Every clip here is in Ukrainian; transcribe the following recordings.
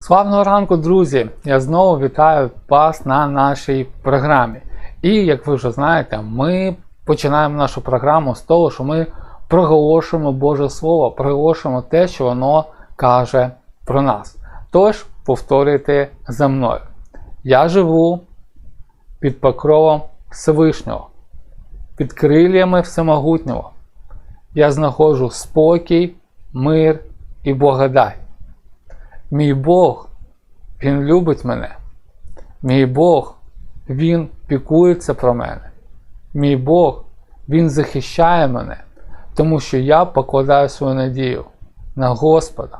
Славного ранку, друзі! Я знову вітаю вас на нашій програмі. І як ви вже знаєте, ми починаємо нашу програму з того, що ми проголошуємо Боже Слово, проголошуємо те, що воно каже про нас. Тож, повторюйте за мною. Я живу під покровом Всевишнього, під крильями Всемогутнього. Я знаходжу спокій, мир і благодать. Мій Бог, Він любить мене. Мій Бог, Він пікується про мене. Мій Бог, Він захищає мене, тому що я покладаю свою надію на Господа.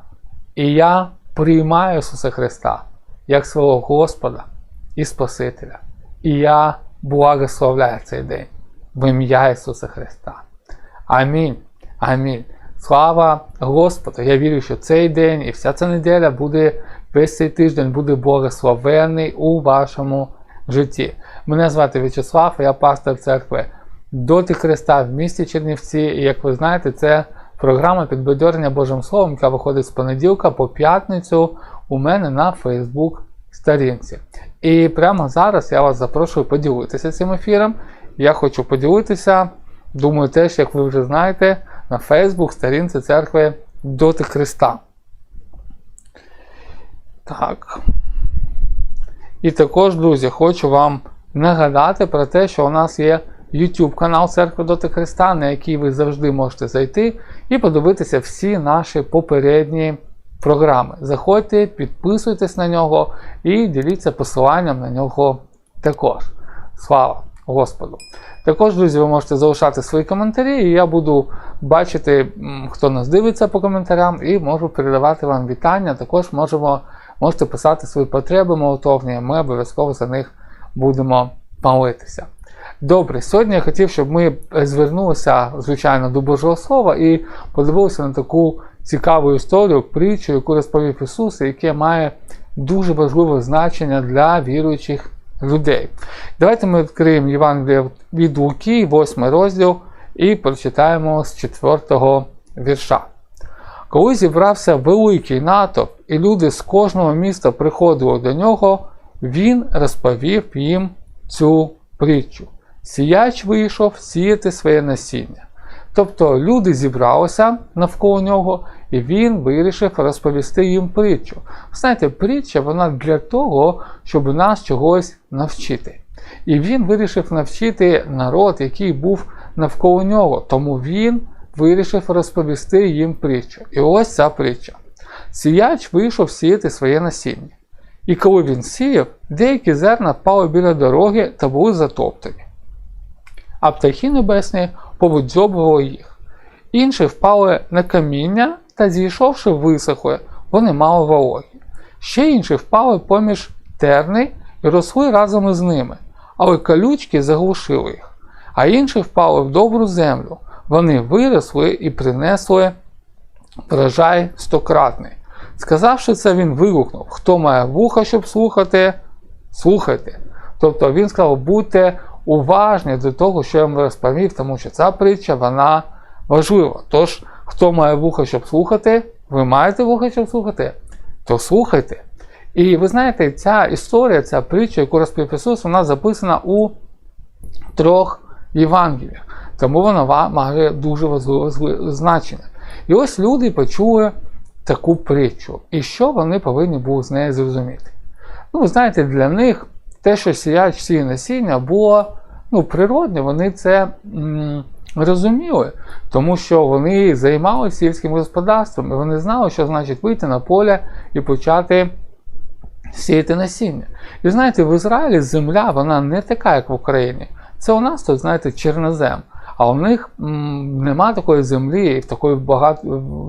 І я приймаю Ісуса Христа як свого Господа і Спасителя. І я благословляю цей день в ім'я Ісуса Христа. Амінь. Амінь. Слава Господу! Я вірю, що цей день і вся ця неділя буде, весь цей тиждень буде благословений у вашому житті. Мене звати В'ячеслав, я пастор церкви Доти Христа в місті Чернівці. І як ви знаєте, це програма підбадьорення Божим Словом, яка виходить з понеділка по п'ятницю у мене на Facebook сторінці. І прямо зараз я вас запрошую поділитися цим ефіром. Я хочу поділитися, думаю, теж, як ви вже знаєте, на Facebook сторінці церкви Доти Христа. Так. І також, друзі, хочу вам нагадати про те, що у нас є YouTube канал Церкви Доти Христа, на який ви завжди можете зайти і подивитися всі наші попередні програми. Заходьте, підписуйтесь на нього і діліться посиланням на нього також. Слава Господу! Також, друзі, ви можете залишати свої коментарі, і я буду бачити, хто нас дивиться по коментарям, і можу передавати вам вітання. Також можемо, можете писати свої потреби молотовні, ми обов'язково за них будемо молитися. Добре, сьогодні я хотів, щоб ми звернулися, звичайно, до Божого Слова і подивилися на таку цікаву історію, притчу, яку розповів Ісус, яке має дуже важливе значення для віруючих людей. Давайте ми відкриємо Євангеліє від Луки, 8 розділ, і прочитаємо з 4 вірша. Коли зібрався великий натовп, і люди з кожного міста приходили до нього, він розповів їм цю притчу. Сіяч вийшов сіяти своє насіння. Тобто люди зібралися навколо нього, і він вирішив розповісти їм притчу. Знаєте, притча вона для того, щоб нас чогось навчити. І він вирішив навчити народ, який був навколо нього. Тому він вирішив розповісти їм притчу. І ось ця притча. Сіяч вийшов сіяти своє насіння. І коли він сіяв, деякі зерна впали біля дороги та були затоптані. А птахи небесні повидзьобували їх. Інші впали на каміння та, зійшовши, висохли, вони мали вологі. Ще інші впали поміж терни і росли разом із ними, але колючки заглушили їх. А інші впали в добру землю. Вони виросли і принесли врожай стократний. Сказавши це, він вигукнув: Хто має вуха, щоб слухати, слухайте. Тобто він сказав, будьте уважні до того, що я вам розповів, тому що ця притча вона важлива. Тож, хто має вуха, щоб слухати, ви маєте вуха, щоб слухати, то слухайте. І ви знаєте, ця історія, ця притча, яку розповів Ісус, вона записана у трьох Євангеліях. Тому вона має дуже важливе значення. І ось люди почули таку притчу. І що вони повинні були з нею зрозуміти? Ну, ви знаєте, для них те, що сіять всі насіння, було ну, природне, вони це м, розуміли, тому що вони займалися сільським господарством, і вони знали, що значить вийти на поле і почати сіяти насіння. І знаєте, в Ізраїлі земля вона не така, як в Україні. Це у нас тут, знаєте, чорнозем. А у них нема такої землі в такої багато,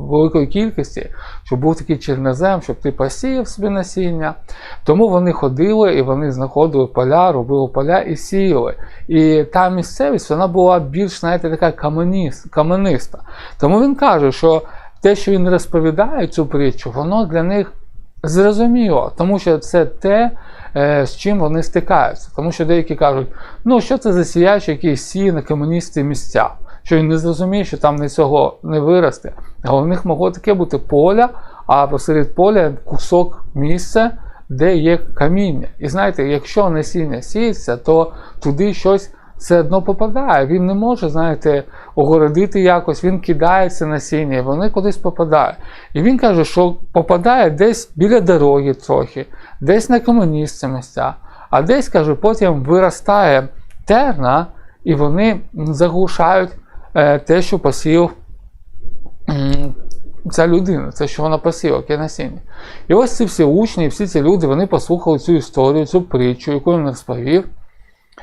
великої кількості, щоб був такий чорнозем, щоб ти посіяв собі насіння. Тому вони ходили і вони знаходили поля, робили поля і сіяли. І та місцевість вона була більш знаєте, така камениста. Тому він каже, що те, що він розповідає цю притчу, воно для них зрозуміло, тому що це те. З чим вони стикаються. Тому що деякі кажуть, ну що це за сіяч, який сіє на комуністи місця, що він не зрозуміє, що там не цього не виросте. А у них могло таке бути поля, а посеред поля кусок місця, де є каміння. І знаєте, якщо насіння сіється, то туди щось все одно попадає. Він не може, знаєте, огородити якось, він кидається насіння, і вони кудись попадають. І він каже, що попадає десь біля дороги трохи, десь на комуністці місця, а десь, каже, потім виростає терна, і вони заглушають е, те, що посів ця людина, це що вона посіла, яке насіння. І ось ці всі учні, всі ці люди, вони послухали цю історію, цю притчу, яку він розповів.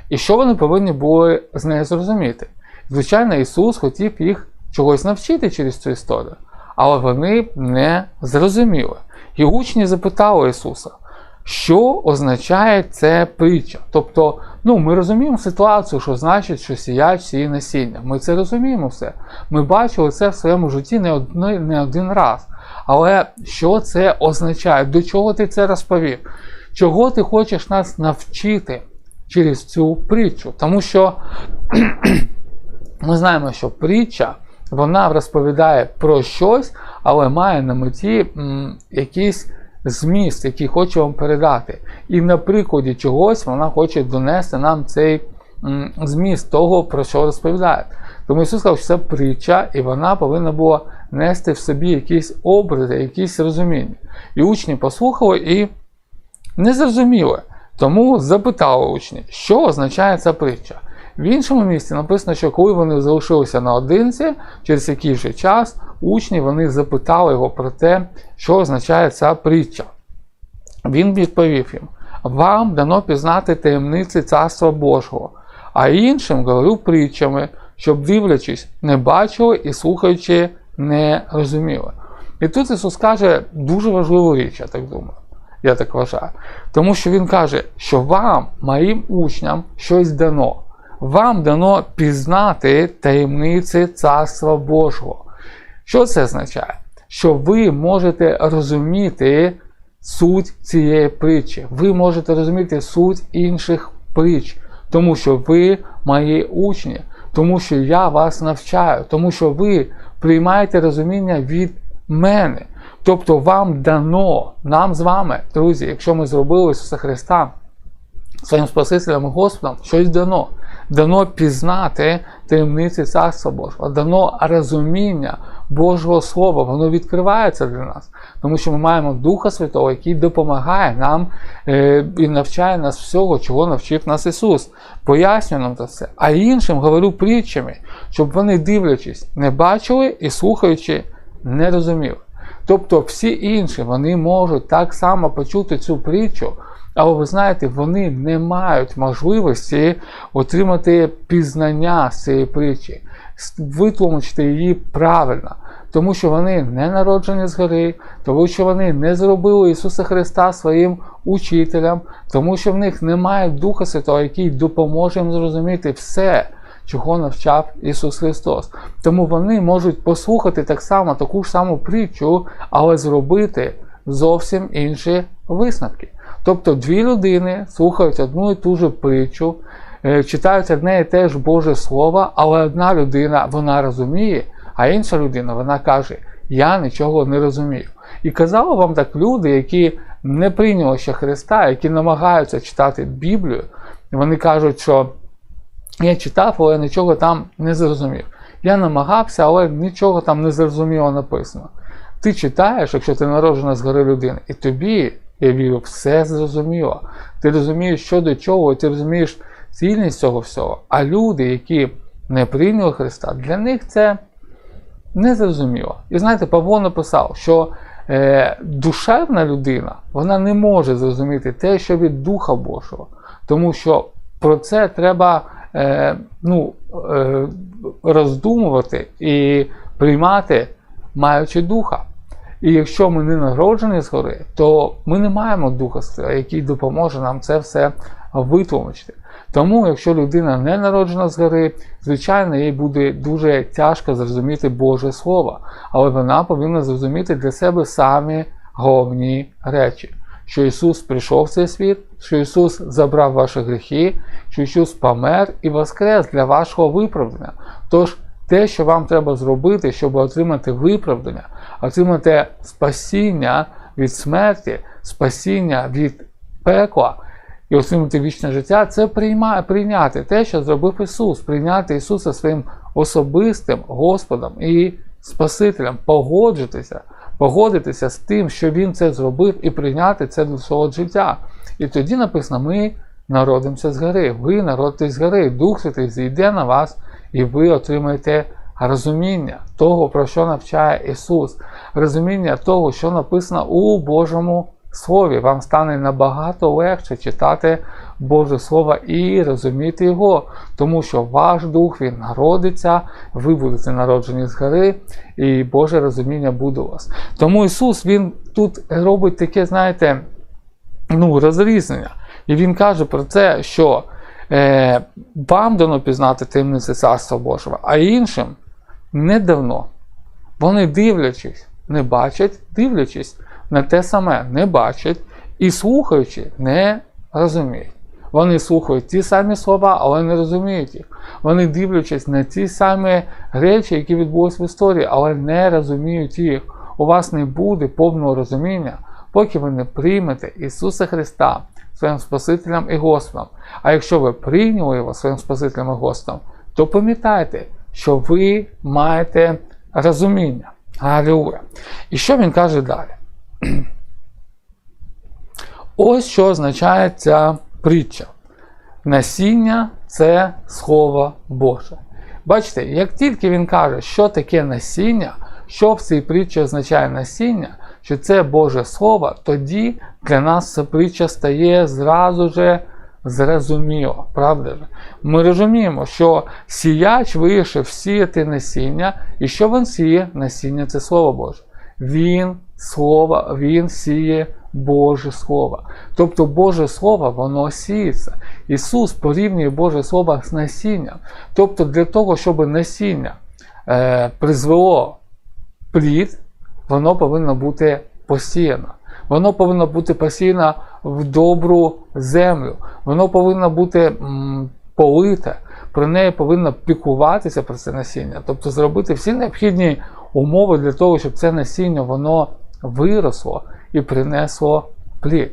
І що вони повинні були з нею зрозуміти? Звичайно, Ісус хотів їх чогось навчити через цю історію, але вони не зрозуміли. І учні запитали Ісуса, що означає ця притча? Тобто, ну, ми розуміємо ситуацію, що значить, що сіять сіє насіння. Ми це розуміємо все. Ми бачили це в своєму житті не, одни, не один раз. Але що це означає? До чого ти це розповів? Чого ти хочеш нас навчити через цю притчу? Тому що ми знаємо, що притча вона розповідає про щось, але має на меті м, якийсь зміст, який хоче вам передати. І на прикладі чогось вона хоче донести нам цей м, зміст того, про що розповідає. Тому Ісус сказав, що це притча, і вона повинна була нести в собі якісь образи, якісь розуміння. І учні послухали і не зрозуміли. Тому запитали учні, що означає ця притча. В іншому місці написано, що коли вони залишилися наодинці, через який вже час учні вони запитали його про те, що означає ця притча. Він відповів їм: Вам дано пізнати таємниці Царства Божого, а іншим говорю притчами, щоб дивлячись, не бачили і слухаючи, не розуміли. І тут Ісус каже дуже важливу річ, я так думаю. Я так вважаю. Тому що Він каже, що вам, моїм учням, щось дано. Вам дано пізнати таємниці Царства Божого. Що це означає? Що ви можете розуміти суть цієї притчі, ви можете розуміти суть інших притч, тому що ви мої учні, тому що я вас навчаю, тому що ви приймаєте розуміння від мене. Тобто вам дано, нам з вами, друзі, якщо ми зробили Ісуса Христа своїм Спасителем і Господом, щось дано. Дано пізнати таємниці Царства Божого, дано розуміння Божого Слова, воно відкривається для нас, тому що ми маємо Духа Святого, який допомагає нам е, і навчає нас всього, чого навчив нас Ісус. Пояснює нам це все. А іншим говорю притчами, щоб вони, дивлячись, не бачили і слухаючи, не розуміли. Тобто всі інші вони можуть так само почути цю притчу, але ви знаєте, вони не мають можливості отримати пізнання з цієї притчі, витлумачити її правильно, тому що вони не народжені згори, тому що вони не зробили Ісуса Христа своїм учителем, тому що в них немає Духа Святого, який допоможе їм зрозуміти все. Чого навчав Ісус Христос. Тому вони можуть послухати так само таку ж саму притчу, але зробити зовсім інші висновки. Тобто дві людини слухають одну і ту ж притчу, читають одне і те ж Боже Слово, але одна людина вона розуміє, а інша людина вона каже: Я нічого не розумію. І казали вам так люди, які не прийняли ще Христа, які намагаються читати Біблію, вони кажуть, що. Я читав, але нічого там не зрозумів. Я намагався, але нічого там не зрозуміло написано. Ти читаєш, якщо ти народжена згори людини, і тобі, я вірю, все зрозуміло. Ти розумієш, що до чого, ти розумієш цільність цього всього. А люди, які не прийняли Христа, для них це не зрозуміло. І знаєте, Павло написав, що е, душевна людина вона не може зрозуміти те, що від Духа Божого. Тому що про це треба е, ну, е, роздумувати і приймати, маючи духа. І якщо ми не народжені згори, то ми не маємо духа, який допоможе нам це все витлумачити. Тому, якщо людина не народжена згори, звичайно, їй буде дуже тяжко зрозуміти Боже Слово, але вона повинна зрозуміти для себе самі головні речі що Ісус прийшов в цей світ, що Ісус забрав ваші гріхи, що Ісус помер і воскрес для вашого виправдання. Тож те, що вам треба зробити, щоб отримати виправдання, отримати спасіння від смерті, спасіння від пекла і отримати вічне життя, це прийняти те, що зробив Ісус, прийняти Ісуса своїм особистим Господом і Спасителем, погоджитися, погодитися з тим, що Він це зробив, і прийняти це до свого життя. І тоді написано: ми народимося з гори, ви народитесь з гори, Дух Святий зійде на вас, і ви отримаєте розуміння того, про що навчає Ісус, розуміння того, що написано у Божому Слові. Вам стане набагато легше читати Боже Слово і розуміти його, тому що ваш дух він народиться, ви будете народжені з гори, і Боже розуміння буде у вас. Тому Ісус Він тут робить таке, знаєте, ну, розрізнення. І Він каже про це, що е, вам дано пізнати таємниці Царства Божого, а іншим не давно. Вони дивлячись, не бачать, дивлячись на те саме, не бачать і слухаючи, не розуміють. Вони слухають ті самі слова, але не розуміють їх. Вони дивлячись на ті самі речі, які відбулись в історії, але не розуміють їх. У вас не буде повного розуміння, поки ви не приймете Ісуса Христа своїм Спасителем і Господом. А якщо ви прийняли його своїм Спасителем і Господом, то пам'ятайте, що ви маєте розуміння. Алілуя. І що він каже далі? Ось що означає ця притча. Насіння це Слово Боже. Бачите, як тільки він каже, що таке насіння, що в цій притчі означає насіння, що це Боже Слово, тоді для нас ця притча стає зразу же зрозуміло. Правда ж? Ми розуміємо, що сіяч вирішив сіяти насіння, і що він сіє? Насіння це Слово Боже. Він Слово, Він сіє Боже Слово. Тобто Боже Слово, воно сіється. Ісус порівнює Боже Слово з насінням. Тобто, для того, щоб насіння е, призвело плід, воно повинно бути посіяно. Воно повинно бути посіяно в добру землю. Воно повинно бути полите. Про неї повинно пікуватися про це насіння. Тобто зробити всі необхідні умови для того, щоб це насіння воно виросло і принесло плід.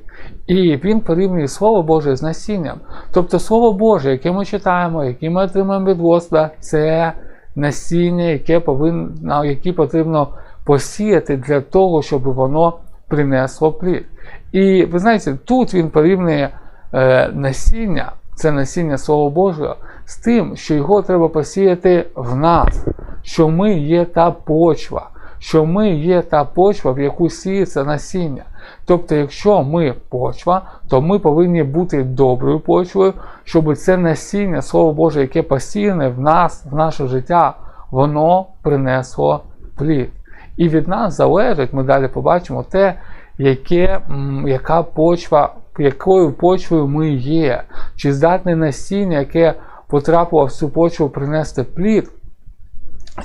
І він порівнює Слово Боже з насінням. Тобто Слово Боже, яке ми читаємо, яке ми отримаємо від Господа, це насіння, яке повинно, яке потрібно посіяти для того, щоб воно принесло плід. І ви знаєте, тут він порівнює е, насіння, це насіння Слова Божого, з тим, що його треба посіяти в нас, що ми є та почва що ми є та почва, в яку сіється насіння. Тобто, якщо ми почва, то ми повинні бути доброю почвою, щоб це насіння, Слово Боже, яке посіяне в нас, в наше життя, воно принесло плід. І від нас залежить, ми далі побачимо те, яке, яка почва, якою почвою ми є, чи здатне насіння, яке потрапило в цю почву принести плід,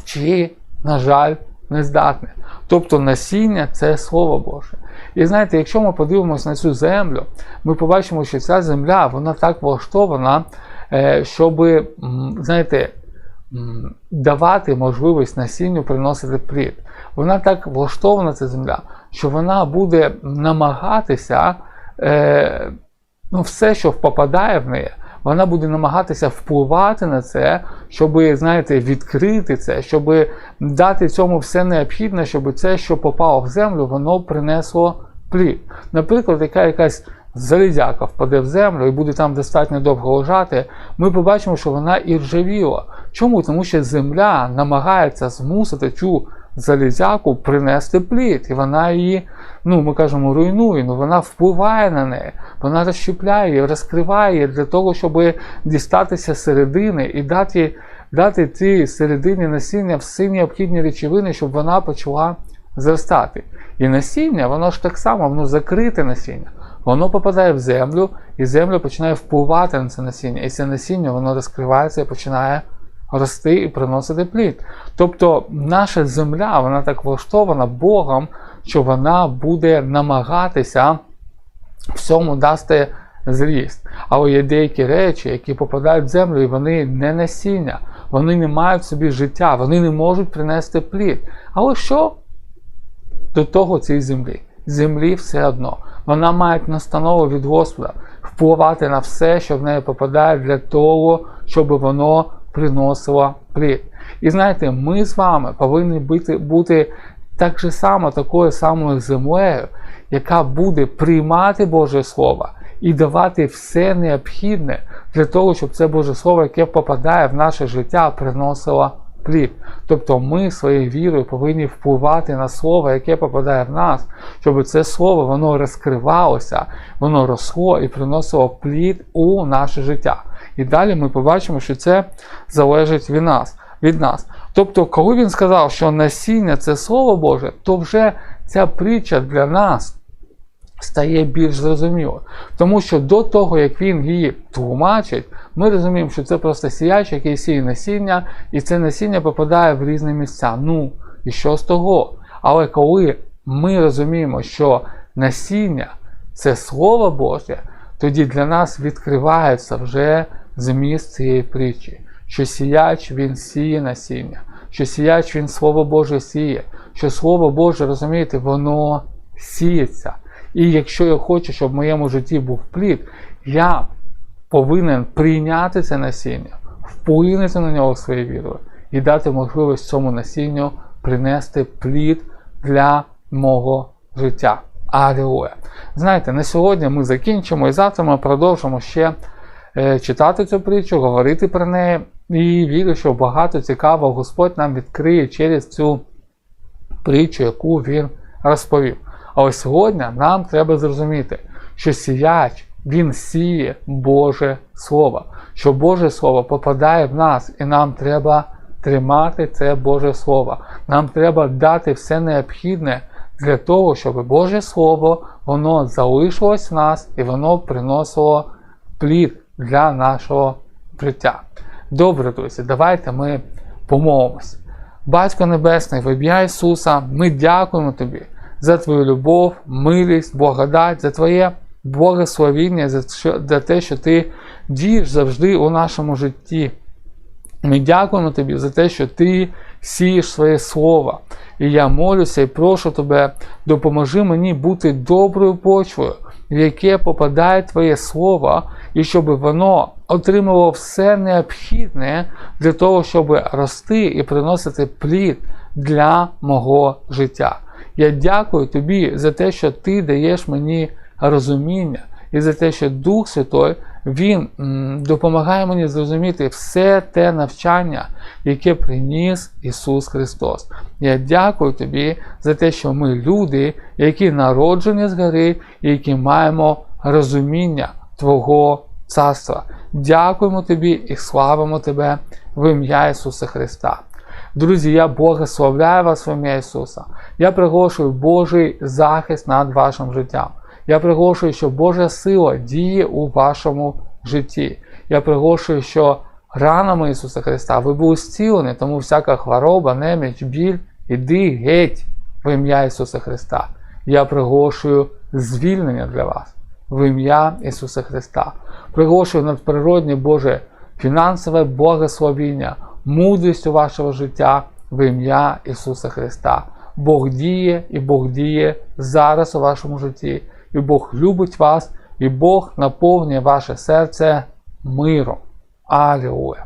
чи, на жаль, не здатне. Тобто насіння це Слово Боже. І знаєте, якщо ми подивимося на цю землю, ми побачимо, що ця земля вона так влаштована, е, щоб знаєте, давати можливість насінню приносити плід. Вона так влаштована, ця земля, що вона буде намагатися е, ну, все, що попадає в неї, вона буде намагатися впливати на це, щоб, знаєте, відкрити це, щоб дати цьому все необхідне, щоб це, що попало в землю, воно принесло плід. Наприклад, яка якась залізяка впаде в землю і буде там достатньо довго лежати, ми побачимо, що вона і ржавіла. Чому? Тому що земля намагається змусити цю залізяку принести плід, і вона її, ну ми кажемо, руйнує, ну вона впливає на неї, вона розщепляє, розкриває для того, щоб дістатися середини і дати дати цій середині насіння всі необхідні речовини, щоб вона почала зростати. І насіння, воно ж так само, воно закрите насіння. Воно попадає в землю, і земля починає впливати на це насіння. І це насіння воно розкривається і починає рости і приносити плід. Тобто наша земля, вона так влаштована Богом, що вона буде намагатися всьому дасти зріст. Але є деякі речі, які попадають в землю, і вони не насіння, вони не мають в собі життя, вони не можуть принести плід. Але що? до того цієї землі. Землі все одно. Вона має настанову від Господа впливати на все, що в неї попадає, для того, щоб воно приносило плід. І знаєте, ми з вами повинні бути, бути так же само такою самою землею, яка буде приймати Боже Слово і давати все необхідне для того, щоб це Боже Слово, яке попадає в наше життя, приносило плід. Тобто ми своєю вірою повинні впливати на слово, яке попадає в нас, щоб це слово воно розкривалося, воно росло і приносило плід у наше життя. І далі ми побачимо, що це залежить від нас. від нас. Тобто, коли він сказав, що насіння це Слово Боже, то вже ця притча для нас стає більш зрозуміло. Тому що до того, як він її тлумачить, ми розуміємо, що це просто сіяч, який сіє насіння, і це насіння попадає в різні місця. Ну, і що з того? Але коли ми розуміємо, що насіння це Слово Боже, тоді для нас відкривається вже зміст цієї притчі, що сіяч він сіє насіння, що сіяч він Слово Боже сіє, що Слово Боже, розумієте, воно сіється. І якщо я хочу, щоб в моєму житті був плід, я повинен прийняти це насіння, вплинути на нього своєю вірою і дати можливість цьому насінню принести плід для мого життя. Алілуя. Знаєте, на сьогодні ми закінчимо і завтра ми продовжимо ще читати цю притчу, говорити про неї. І вірю, що багато цікавого Господь нам відкриє через цю притчу, яку він розповів. Але сьогодні нам треба зрозуміти, що сіяч, він сіє Боже Слово, що Боже Слово попадає в нас, і нам треба тримати це Боже Слово. Нам треба дати все необхідне для того, щоб Боже Слово воно залишилось в нас і воно приносило плід для нашого життя. Добре, друзі, давайте ми помолимось. Батько Небесний, в ім'я Ісуса, ми дякуємо Тобі за Твою любов, милість, благодать, за Твоє благословіння, за, те, що Ти дієш завжди у нашому житті. Ми дякуємо Тобі за те, що Ти сієш своє слово. І я молюся і прошу Тебе, допоможи мені бути доброю почвою, в яке попадає Твоє Слово, і щоб воно отримувало все необхідне для того, щоб рости і приносити плід для мого життя. Я дякую тобі за те, що ти даєш мені розуміння, і за те, що Дух Святой Він допомагає мені зрозуміти все те навчання, яке приніс Ісус Христос. Я дякую тобі за те, що ми люди, які народжені згори, і які маємо розуміння Твого Царства. Дякуємо тобі і славимо Тебе в ім'я Ісуса Христа. Друзі, я благословляю вас в ім'я Ісуса. Я приголошую Божий захист над вашим життям. Я приголошую, що Божа сила діє у вашому житті. Я приголошую, що ранами Ісуса Христа ви були зцілені, тому всяка хвороба, неміч, біль, іди геть в ім'я Ісуса Христа. Я приголошую звільнення для вас в ім'я Ісуса Христа. Приголошую надприродне Боже фінансове благословіння мудрість у вашого життя в ім'я Ісуса Христа. Бог діє і Бог діє зараз у вашому житті, і Бог любить вас, і Бог наповнює ваше серце миром. Алілуя!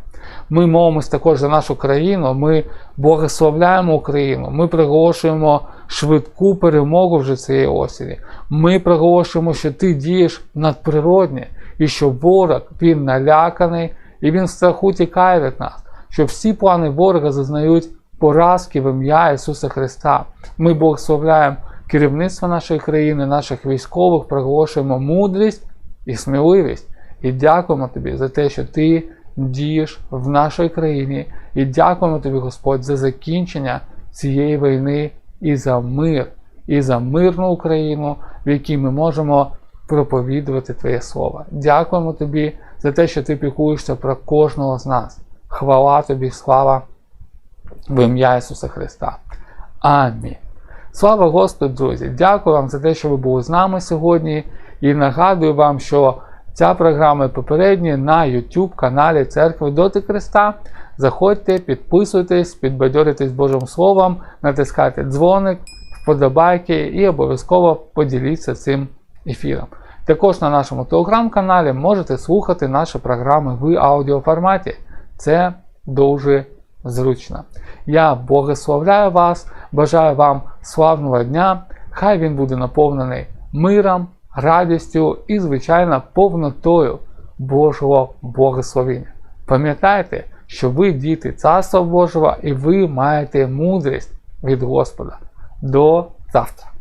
Ми молимось також за нашу країну, ми благословляємо Україну, ми приголошуємо швидку перемогу вже цієї осені. Ми приголошуємо, що ти дієш надприродне, і що ворог він наляканий, і він в страху тікає від нас що всі плани ворога зазнають поразки в ім'я Ісуса Христа. Ми благословляємо керівництво нашої країни, наших військових, проголошуємо мудрість і сміливість. І дякуємо тобі за те, що ти дієш в нашій країні. І дякуємо тобі, Господь, за закінчення цієї війни і за мир, і за мирну Україну, в якій ми можемо проповідувати Твоє Слово. Дякуємо тобі за те, що ти піклуєшся про кожного з нас. Хвала тобі, слава в ім'я Ісуса Христа. Амінь. Слава Господу, друзі! Дякую вам за те, що ви були з нами сьогодні. І нагадую вам, що ця програма попередня на YouTube каналі Церкви Доти Христа. Заходьте, підписуйтесь, підбадьоритесь Божим Словом, натискайте дзвоник, вподобайки і обов'язково поділіться цим ефіром. Також на нашому телеграм-каналі можете слухати наші програми в аудіоформаті. Це дуже зручно. Я благословляю вас, бажаю вам славного дня. Хай він буде наповнений миром, радістю і, звичайно, повнотою Божого благословення. Пам'ятайте, що ви діти Царства Божого і ви маєте мудрість від Господа. До завтра!